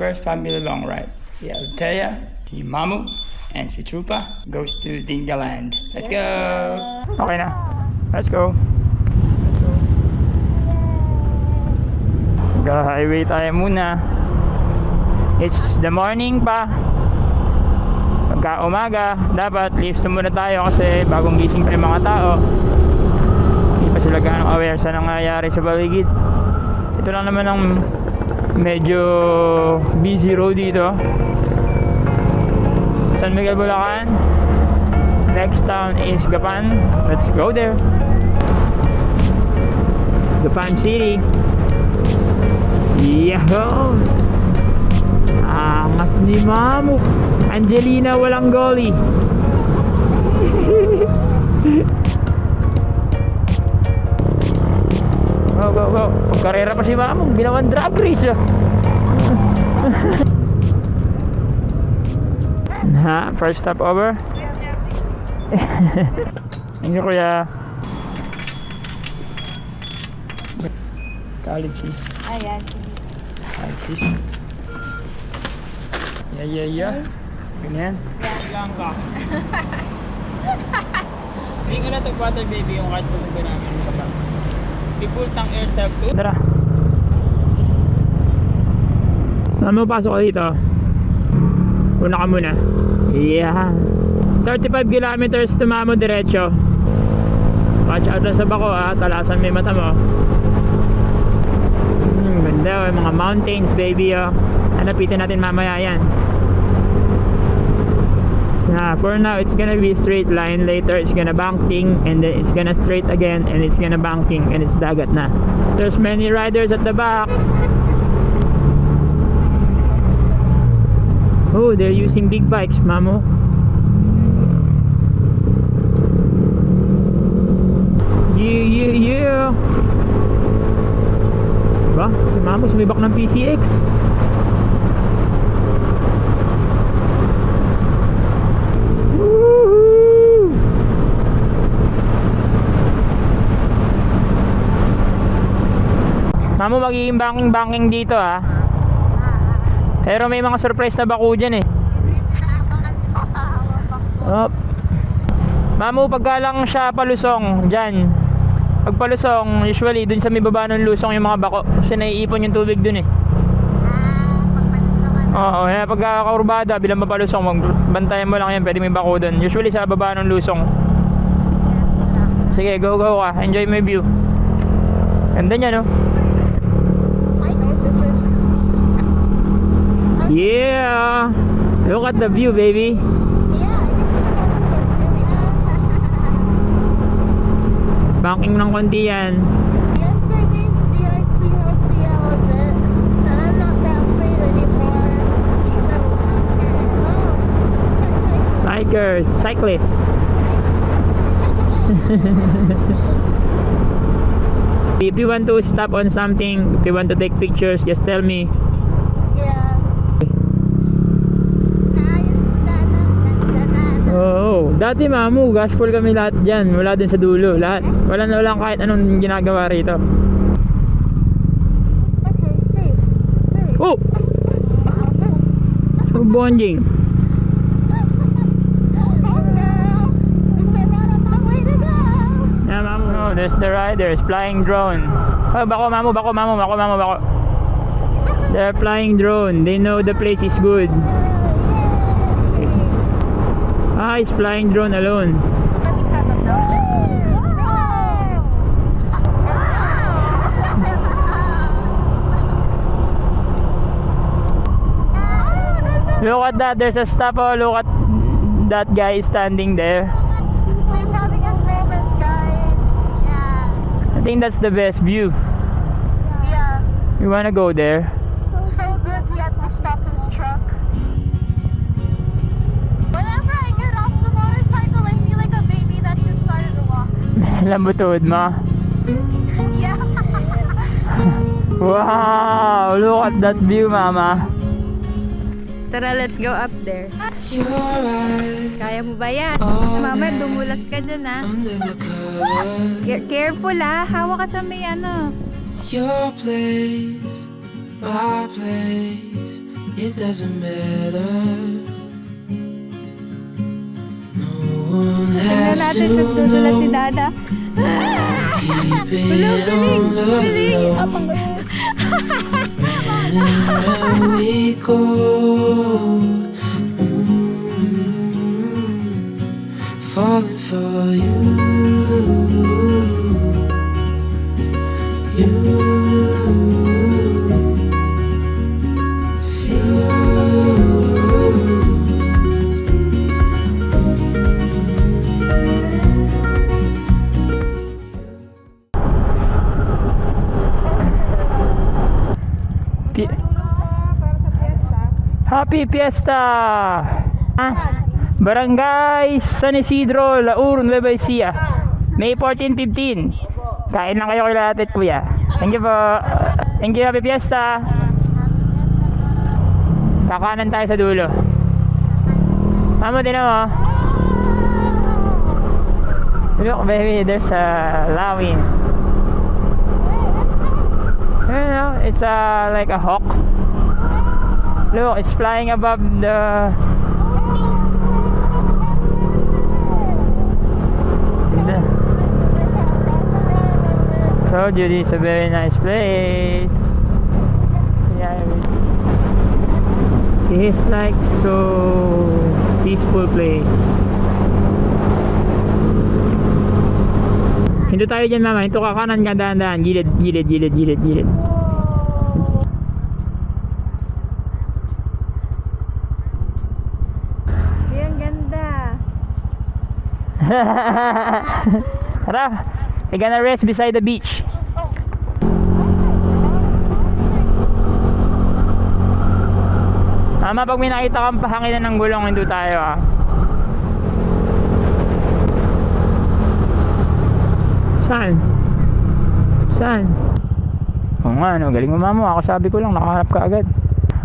first family long ride. Si Altea, si Mamu, and si Trupa goes to Dingaland. Let's go! Okay na. Let's go. Ga-highway tayo muna. It's the morning pa. Pagka umaga, dapat leaves na muna tayo kasi bagong gising pa yung mga tao. Hindi pa sila gaano aware sa nangyayari sa paligid. Ito lang naman ang medyo busy road dito. San Miguel, Bulacan. Next town is Gapan. Let's go there. Gapan City. Yahoo! Angas ni Mamu. Angelina walang goalie. go, go. Pagkarera pa si Mamu. Ginawan drag race. ah. ha? First stop over? Thank you, kuya. College cheese. Ayan. College cheese. Yeah, yeah, yeah. Ganyan. Lang ka. Hindi ko na to water baby yung card ko sa namin sa bag. People tank yourself to. Tara. Mama, pasok ka dito. Una ka muna. Yeah. 35 kilometers to Mamo diretso. Watch out lang sa bako ah. Talasan may mata mo. Hmm, ganda oh. Mga mountains baby oh. Hanapitin natin mamaya yan. Yeah, for now it's gonna be straight line. Later it's gonna banking and then it's gonna straight again and it's gonna banking and it's dagat na. There's many riders at the back. Oh, they're using big bikes, mamo. Yeah, yeah, yeah. Diba? Si mamo sumibak ng PCX. Mamo magiging banking-banking dito ah. Pero may mga surprise na bako dyan eh. Op. Mamu, pagka lang siya palusong, dyan. Pag palusong, usually dun sa may baba ng lusong yung mga bako. Kasi naiipon yung tubig dun eh. Oo, eh, pagka kaurbada, bilang mapalusong, magbantayan mo lang yan, pwede may bako dun. Usually sa baba ng lusong. Sige, go go ka. Enjoy my view. Ganda niya, no? Yeah! Look at the view, baby. Banking ng konti yan. Yesterday's DRT helped out and I'm not that afraid anymore. Bikers, cyclists. If you want to stop on something, if you want to take pictures, just tell me. yeah. Ayos mo na, ganda na. Oo. Dati mamu, gas full kami lahat dyan. Wala din sa dulo. Lahat. Wala na walang kahit anong ginagawa rito. Okay, safe. Good. Oh! Bonding. Oh go! Yeah, mamu. Oh, there's the riders flying drone. Oh, bako mamu, bako mamu, bako mamu, bako. They're flying drone. They know the place is good. He's flying drone alone. Let me try them now. Look at that. There's a stop. Oh, look at that guy standing there. Please having us moment, guys. Yeah. I think that's the best view. Yeah. You wanna go there? Lambutod mo. yeah. Wow! Look at that view, mama. Tara, let's go up there. Kaya mo ba yan? Mama, dumulas ka dyan ah. Care- careful ah. Hawak ka sa may ano. Your place, my place, it doesn't matter. No one Tingnan has natin to nagdudulas si know. Dada. Galing, it on the low. And we go. Mm, Falling for. You. Happy Fiesta! Ah, Barangay San Isidro, Laur, Nueva Ecija. May 14-15. Kain lang kayo kay lahat kuya. Thank you po. Thank you, Happy Fiesta! Kakanan tayo sa dulo. Mama, din mo. Look, baby, there's a lawin. You know, it's uh, like a hawk. Look, it's flying above the. told you this is a very nice place. Yeah, it is like so peaceful place. Hinto tayo dyan mama, hinto ka kanan ka dahan-dahan, gilid, gilid, gilid, gilid, gilid. Yan, ganda. Tara, we're gonna rest beside the beach. Mama, pag may nakita kang pahanginan ng gulong, hinto tayo ah. Saan? Saan? Oo nga, no, galing mo mamo. Ako sabi ko lang, nakahanap ka agad.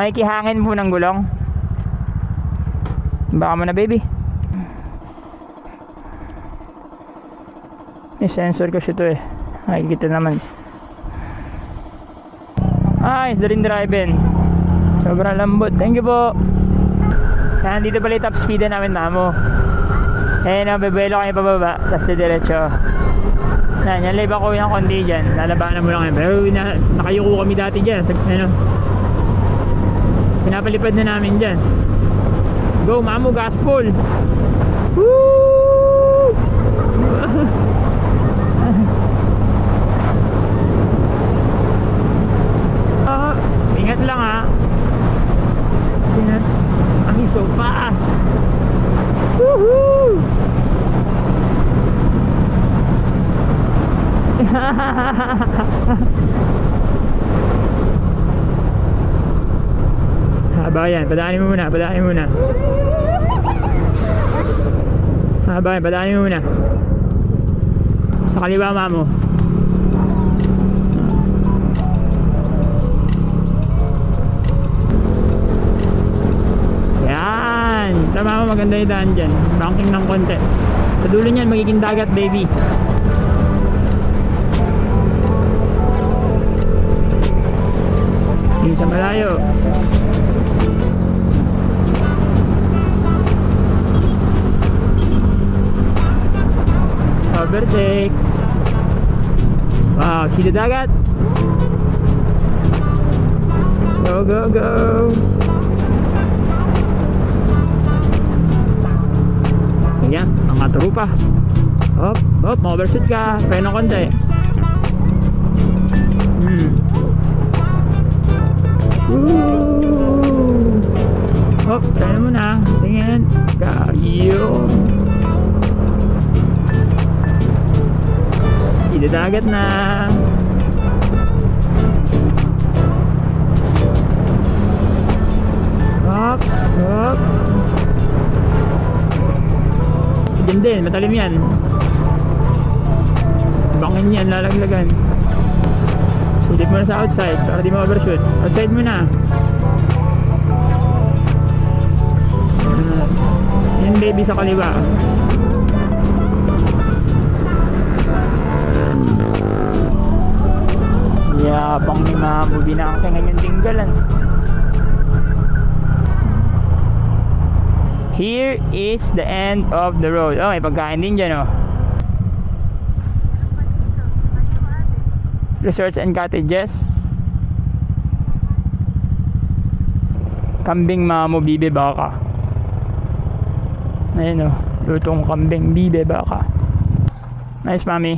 May kihangin po ng gulong. Baka mo na, baby. May sensor kasi to eh. Nakikita naman. Ay, isa rin driving. Sobrang lambot. Thank you po. Yan, dito pala yung top speed na namin, mamo. Eh, no, bebelo kayo pababa. Tapos diretso. Yan, yan live ako yung konti dyan. Lalabanan mo lang yan. Pero na, nakayuko kami dati dyan. Ano, pinapalipad na namin dyan. Go, mamo, gas full. Woo! Ah, ingat lang ha. Ingat. Ang so fast. Woohoo! Haba yan. Padaanin mo muna. Padaanin mo muna. Haba yan. Padaanin mo muna. Sa kaliwa mamo. Tama mo maganda yung daan dyan. Banking ng konti. Sa dulo niyan magiging dagat baby. Hindi sa malayo. Overtake. Wow, sila dagat. Go, go, go. Ayan, mga trupa. Hop, hop, ma-overshoot ka. Preno konti. Hmm. Woo! Hop, preno mo na. Tingin. Kayo. Sila dagat na. Hop, hop. Diyan din, matalim yan. Bangin yan, lalaglagan. Silip mo na sa outside para di mo overshoot. Outside mo na. Ah, Yan baby sa kaliwa. Yabang ni Mamo binangke ngayon tinggalan. Here is the end of the road. Oh, may pagkain din dyan, oh. Resorts and cottages. Kambing mamo bibe baka. Ayun, oh. Lutong kambing bibe baka. Nice, mommy.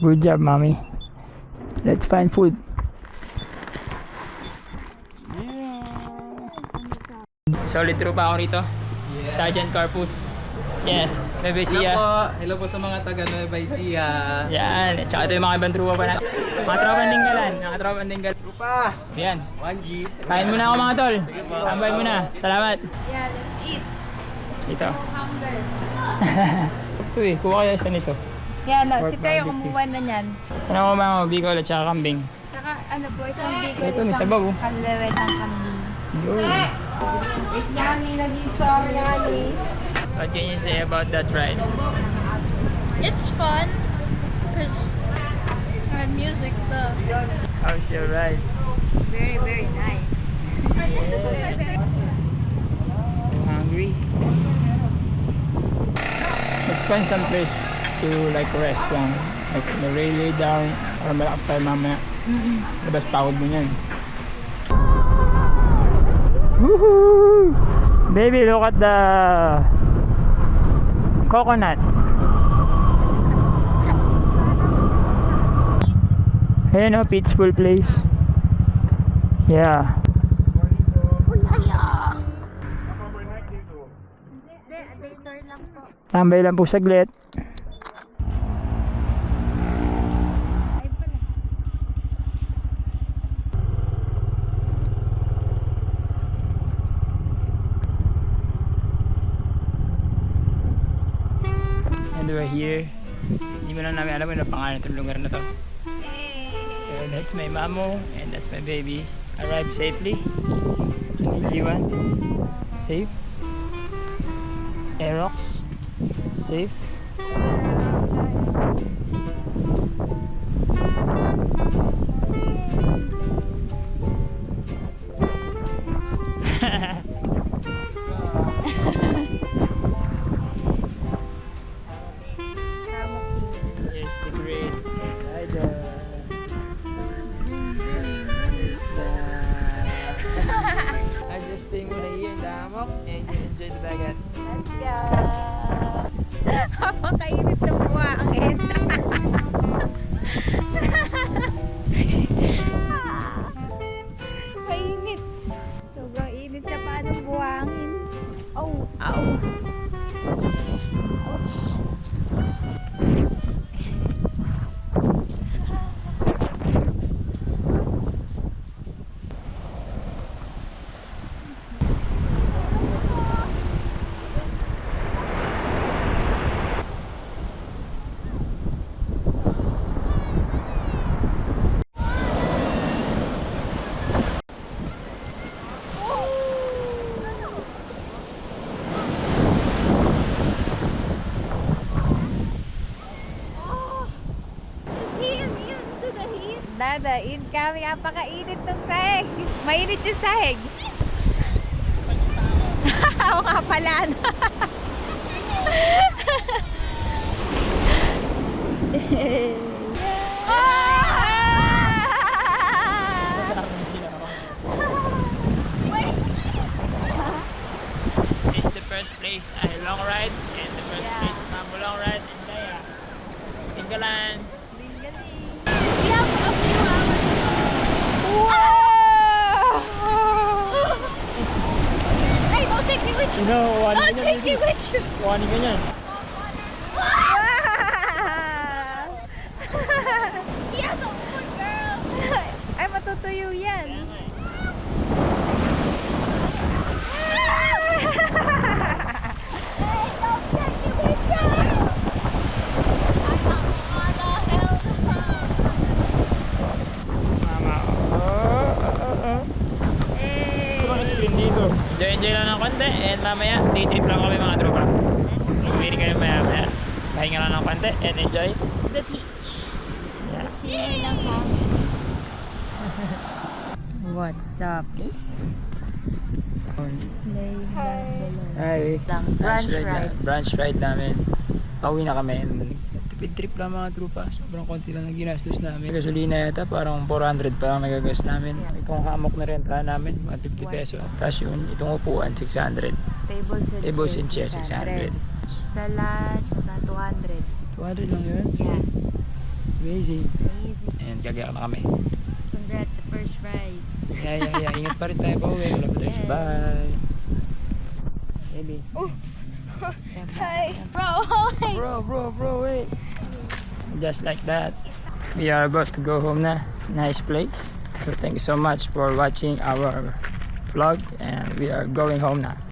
Good job, mommy. Let's find food. Solid tropa ako rito. Sergeant Corpus. Yes. Bebe Hello siya. po. Hello po sa mga taga Nueva Ecija. Yan. Tsaka ito yung mga ibang tropa pa natin. Mga tropa dinggalan. Mga tropa dinggalan. Trupa! Yan. 1G. Kain muna ako mga tol. Tambay muna. Salamat. Yeah, let's eat. Ito. Hunger. Ito eh. Kuha kayo isa nito. Yan, no, Pork si barbecue. kumuha na niyan. Ano ko mga bicol at saka kambing. Tsaka ano po, isang bigol, Ito, may isang sabaw, oh. kalawet ng kambing. Yun. What can you say about that ride? It's fun because I have music though. How's your ride? Very, very nice. I'm hungry. Let's find some place to like rest lang. Like the rail lay down or malakas tayo mamaya. Labas pagod mo yan. Woohoo! Baby, look at the coconut. Ayan o, peaceful place. Yeah. Tambay lang po saglit. Na namin alam ano pangalan itong lugar na to. So that's my mamo and that's my baby. Arrived safely. G1. Safe. Aerox. Safe. Here's heat? Dada, in kami. Napakainit ng sahig. Mainit yung sahig. Oo nga pala. no? This is the first place I long ride and the first Yeah. place Mamo long ride in Daya. Tinggalan. Hey, don't take me with you. Sino? Wani Don't take me with you. Wani ganyan. He has a wood girl. Ay, matutuyo yan. Konti and mamaya day trip lang kami mga tropa. Pwede kayo maya maya. Pahinga lang ng konti and enjoy. The beach. Yeah. Hangin. What's up? Ay, Lang, branch ride. Branch ride namin. Pauwi na kami. Tipid trip lang mga trupa. Sobrang konti lang ang ginastos namin. Gasolina yata parang 400 pa lang nagagas namin. Yeah. Itong hammock na renta namin, 150 One. peso. Tapos yun, itong upuan, 600. Tables and Tables and chairs, chairs, 600. Sa lunch, magka 200. 200 lang yun. Yeah. Amazing. Amazing. And gagaya na kami. Congrats sa first ride. Yeah, yeah, yeah. Ingat pa rin tayo pa uwi. Wala pa tayo sa Yes. bahay. Baby. Hi. Bro, Bro, bro, bro, wait. Just like that. We are about to go home now. Nice place. So thank you so much for watching our vlog and we are going home na.